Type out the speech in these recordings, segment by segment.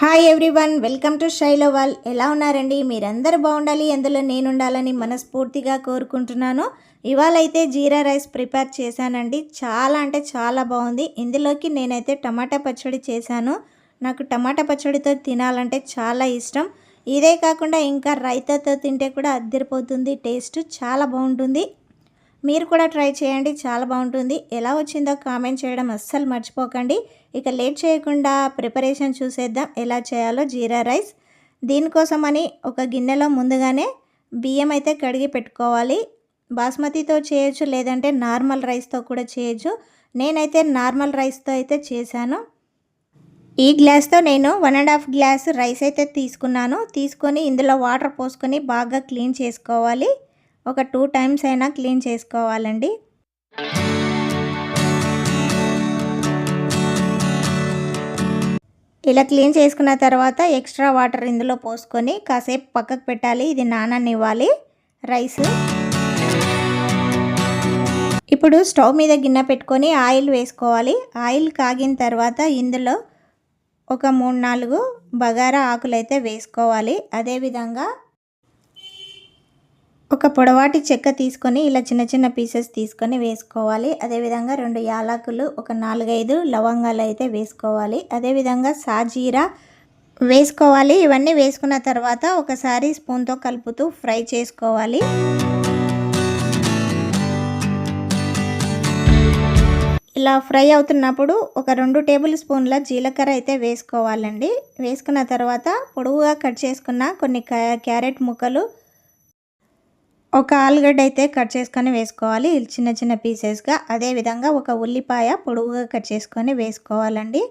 Hi everyone welcome to శైలవాల్ ఎలా ఉన్నారండి? మీరందరూ బాగుండాలి అందులో నేను ఉండాలని మనస్ఫూర్తిగా కోరుకుంటున్నాను. ఇవాళ అయితే జీరా రైస్ ప్రిపేర్ చేశానండి. చాలా అంటే చాలా బాగుంది. ఇందులోకి నేనైతే టమాటా పచ్చడి చేశాను. నాకు టమాటా పచ్చడితో తినాలంటే చాలా ఇష్టం. ఇదే కాకుండా ఇంకా రైతాతో తింటే కూడా అద్దరిపోతుంది టేస్ట్ చాలా బాగుంటుంది. మీరు కూడా ట్రై చేయండి చాలా బాగుంటుంది. ఎలా వచ్చిందో కామెంట్ చేయడం అస్సలు మర్చిపోకండి. ఇక లేట్ చేయకుండా ప్రిపరేషన్ చూసేద్దాం ఎలా చేయాలో జీరా రైస్. దీనికోసమని ఒక గిన్నెలో ముందుగానే బియ్యం అయితే కడిగి పెట్టుకోవాలి. బాస్మతితో చేయొచ్చు లేదంటే నార్మల్ రైస్తో కూడా చేయొచ్చు. నేనైతే నార్మల్ రైస్తో అయితే చేశాను. ఈ గ్లాస్తో నేను one and half glass rice అయితే తీసుకున్నాను. తీసుకొని ఇందులో వాటర్ పోసుకొని బాగా క్లీన్ చేసుకోవాలి. ఒక టూ టైమ్స్ అయినా క్లీన్ చేసుకోవాలండి. ఇలా క్లీన్ చేసుకున్న తర్వాత ఎక్స్ట్రా వాటర్ ఇందులో పోసుకొని కాసేపు పక్కకు పెట్టాలి. ఇది నాననివ్వాలి. రైస్. ఇప్పుడు స్టవ్ మీద గిన్నె పెట్టుకొని ఆయిల్ వేసుకోవాలి. ఆయిల్ కాగిన తర్వాత ఇందులో ఒక మూడు నాలుగు బగారా ఆకులు అయితే వేసుకోవాలి. అదేవిధంగా ఒక పొడవాటి చెక్క తీసుకొని ఇలా చిన్న చిన్న పీసెస్ తీసుకొని వేసుకోవాలి. అదేవిధంగా రెండు యాలకులు ఒక నాలుగైదు లవంగాలు అయితే వేసుకోవాలి. అదేవిధంగా సాజీరా వేసుకోవాలి. ఇవన్నీ వేసుకున్న తర్వాత ఒకసారి స్పూన్తో కలుపుతూ ఫ్రై చేసుకోవాలి. ఇలా ఫ్రై అవుతున్నప్పుడు ఒక రెండు టేబుల్ స్పూన్ల జీలకర్ర అయితే వేసుకోవాలండి. వేసుకున్న తర్వాత పొడవుగా కట్ చేసుకున్న కొన్ని క్యారెట్ ముక్కలు ఒక ఆలుగడ్డ అయితే కట్ చేసుకొని వేసుకోవాలి. చిన్న చిన్న పీసెస్గా. అదేవిధంగా ఒక ఉల్లిపాయ పొడుగుగా కట్ చేసుకొని వేసుకోవాలండి.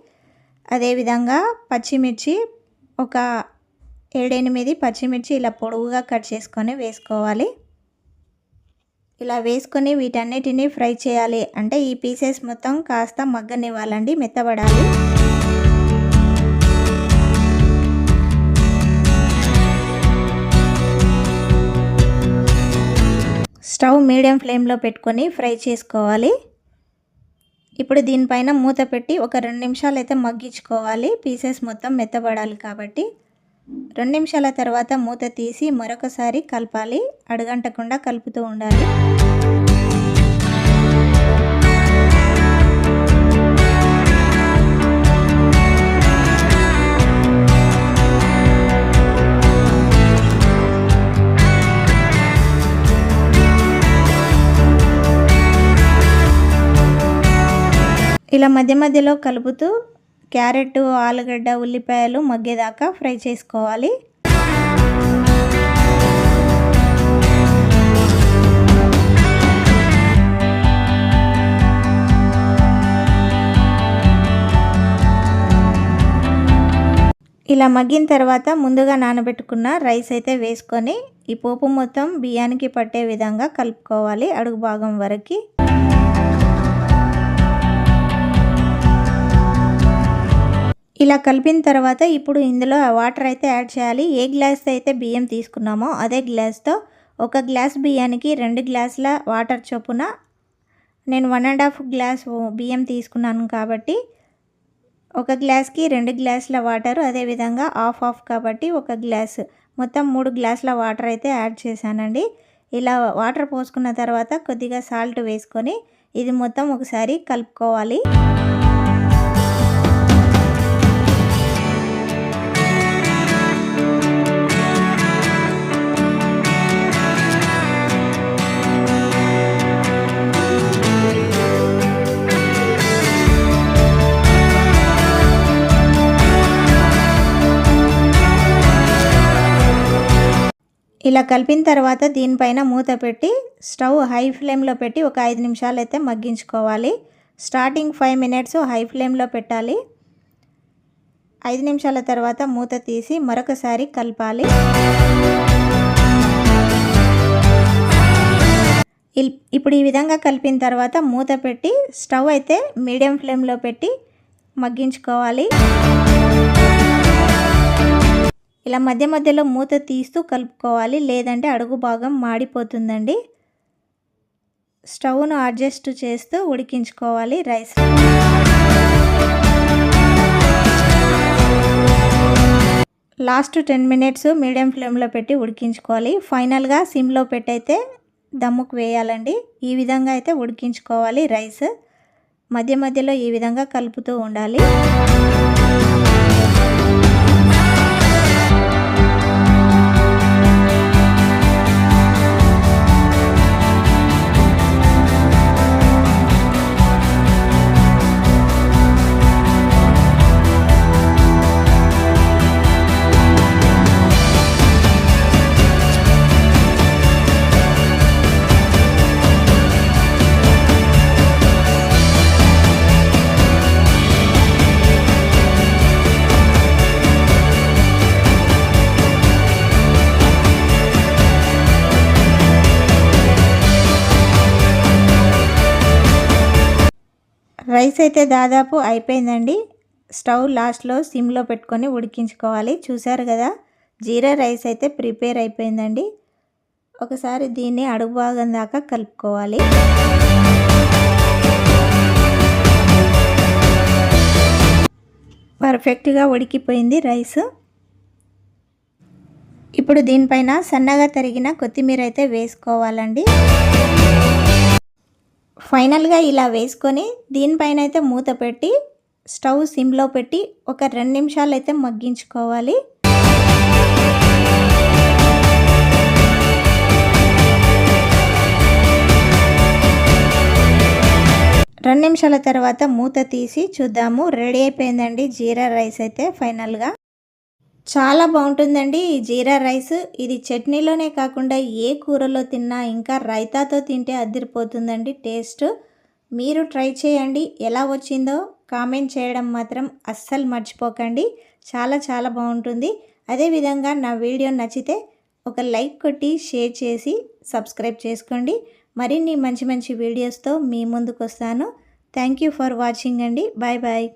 అదేవిధంగా పచ్చిమిర్చి ఒక ఏడెనిమిది పచ్చిమిర్చి ఇలా పొడవుగా కట్ చేసుకొని వేసుకోవాలి. ఇలా వేసుకొని వీటన్నిటిని ఫ్రై చేయాలి. అంటే ఈ పీసెస్ మొత్తం కాస్త మగ్గనివ్వాలండి మెత్తబడాలి. స్టవ్ మీడియం ఫ్లేమ్లో పెట్టుకొని ఫ్రై చేసుకోవాలి. ఇప్పుడు దీనిపైన మూత పెట్టి ఒక రెండు నిమిషాలు అయితే మగ్గించుకోవాలి. పీసెస్ మొత్తం మెత్తబడాలి కాబట్టి. రెండు నిమిషాల తర్వాత మూత తీసి మరొకసారి కలపాలి. అడగంటకుండా కలుపుతూ ఉండాలి. ఇలా మధ్య మధ్యలో కలుపుతూ క్యారెట్ ఆలుగడ్డ ఉల్లిపాయలు మగ్గేదాకా ఫ్రై చేసుకోవాలి. ఇలా మగ్గిన తర్వాత ముందుగా నానబెట్టుకున్న రైస్ అయితే వేసుకొని ఈ పోపు మొత్తం బియ్యానికి పట్టే విధంగా కలుపుకోవాలి అడుగు భాగం వరకు. ఇలా కలిపిన తర్వాత ఇప్పుడు ఇందులో వాటర్ అయితే యాడ్ చేయాలి. ఏ గ్లాస్తో అయితే బియ్యం తీసుకున్నామో అదే గ్లాస్తో ఒక గ్లాస్ బియ్యానికి రెండు గ్లాసుల వాటర్ చొప్పున నేను వన్ అండ్ హాఫ్ గ్లాస్ బియ్యం తీసుకున్నాను కాబట్టి ఒక గ్లాస్కి రెండు గ్లాసుల వాటర్ అదేవిధంగా హాఫ్ హాఫ్ కాబట్టి ఒక గ్లాస్. మొత్తం మూడు గ్లాసుల వాటర్ అయితే యాడ్ చేశానండి. ఇలా వాటర్ పోసుకున్న తర్వాత కొద్దిగా సాల్ట్ వేసుకొని ఇది మొత్తం ఒకసారి కలుపుకోవాలి. ఇలా కలిపిన తర్వాత దీనిపైన మూత పెట్టి స్టవ్ హై ఫ్లేమ్లో పెట్టి ఒక ఐదు నిమిషాలు అయితే మగ్గించుకోవాలి. స్టార్టింగ్ ఫైవ్ మినిట్స్ హై ఫ్లేమ్లో పెట్టాలి. ఐదు నిమిషాల తర్వాత మూత తీసి మరొకసారి కలపాలి. ఇప్పుడు ఈ విధంగా కలిపిన తర్వాత మూత పెట్టి స్టవ్ అయితే మీడియం ఫ్లేమ్లో పెట్టి మగ్గించుకోవాలి. ఇలా మధ్య మధ్యలో మూత తీస్తూ కలుపుకోవాలి. లేదంటే అడుగు భాగం మాడిపోతుందండి. స్టవ్ను అడ్జస్ట్ చేస్తూ ఉడికించుకోవాలి rice. Last ten minutes medium ఫ్లేమ్లో పెట్టి ఉడికించుకోవాలి. ఫైనల్గా సిమ్లో పెట్టి అయితే దమ్ముకు వేయాలండి. ఈ విధంగా అయితే ఉడికించుకోవాలి రైస్. మధ్య మధ్యలో ఈ విధంగా కలుపుతూ ఉండాలి. రైస్ అయితే దాదాపు అయిపోయిందండి. స్టవ్ లాస్ట్లో సిమ్లో పెట్టుకొని ఉడికించుకోవాలి. చూసారు కదా జీరా రైస్ అయితే ప్రిపేర్ అయిపోయిందండి. ఒకసారి దీన్ని అడుగు భాగం దాకా కలుపుకోవాలి. పర్ఫెక్ట్గా ఉడికిపోయింది రైస్. ఇప్పుడు దీనిపైన సన్నగా తరిగిన కొత్తిమీర అయితే వేసుకోవాలండి. ఫైనల్గా ఇలా వేసుకొని దీనిపైన అయితే మూత పెట్టి స్టవ్ సిమ్లో పెట్టి ఒక రెండు నిమిషాలు అయితే మగ్గించుకోవాలి. రెండు నిమిషాల తర్వాత మూత తీసి చూద్దాము. రెడీ అయిపోయిందండి జీరా రైస్ అయితే ఫైనల్గా. చాలా బాగుంటుందండి ఈ జీరా రైస్. ఇది చట్నీలోనే కాకుండా ఏ కూరలో తిన్నా ఇంకా రైతాతో తింటే అదిరిపోతుందండి టేస్ట్. మీరు ట్రై చేయండి. ఎలా వచ్చిందో కామెంట్ చేయడం మాత్రం అస్సలు మర్చిపోకండి. చాలా చాలా బాగుంటుంది. అదేవిధంగా నా వీడియో నచ్చితే ఒక లైక్ కొట్టి షేర్ చేసి సబ్స్క్రైబ్ చేసుకోండి. మరిన్ని మంచి మంచి వీడియోస్తో మీ ముందుకు వస్తాను థ్యాంక్ యూ ఫర్ వాచింగ్ అండి. Bye bye.